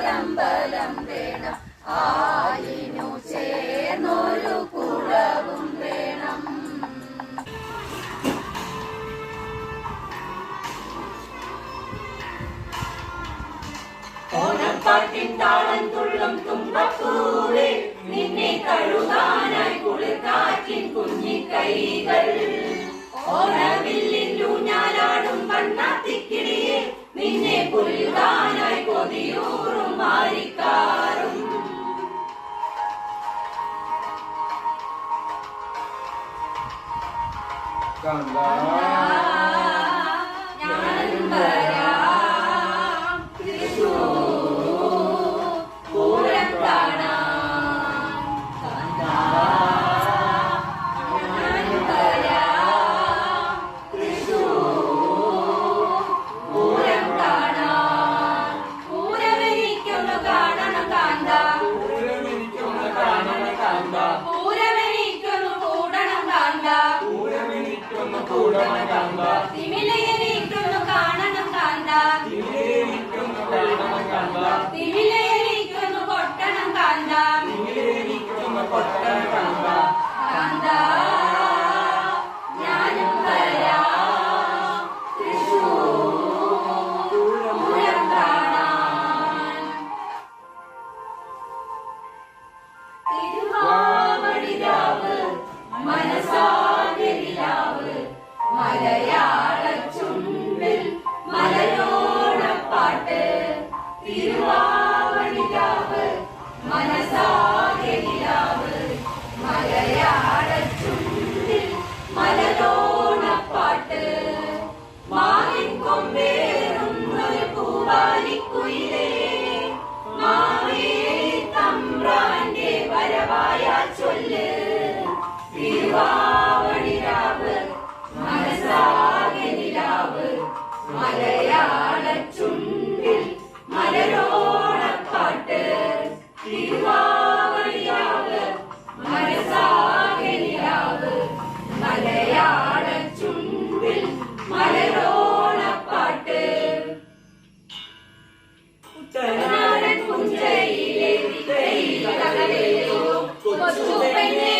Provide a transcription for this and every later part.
അടുത്തോരമ്പലം വേണം. ആയിനു ചേർന്നൊരു കുളവും വേണം. ഓണപ്പാട്ടിൻ താളം തുള്ളും തുമ്പപ്പൂവേ നിന്നെ കഴുകാനായി കുളിർക്കാറ്റിൻ കുഞ്ഞിക്കൈകൾ. ഓണവില്ലിൻ ഊഞ്ഞാലാടും വണ്ണാത്തിക്കിടിയിൽ നിന്നെ പുൽകാനായി ஜோதியூரும் ஆரிக்காரும் கந்தா కూడన గంగ తిమిలి മലയാള മലയോണപ്പാട്ട് തിരുവാവടിരാവ് മനസാകരിരാവ് മലയാളച്ചുണ്ടിൽ മലയോണപ്പാട്ട് മാവിൻ കൊമ്പേറുന്നൊരു പൂവാലിക്കുയിലേ പുഞ്ചയിലെ വിക്കൈകളകലയോ കൊച്ചുപെണ്ണെ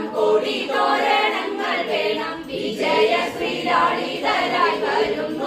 വേണം കോടി തോരണങ്ങൾ വേണം. വിജയ ശ്രീലാളിതരായി വരുന്നു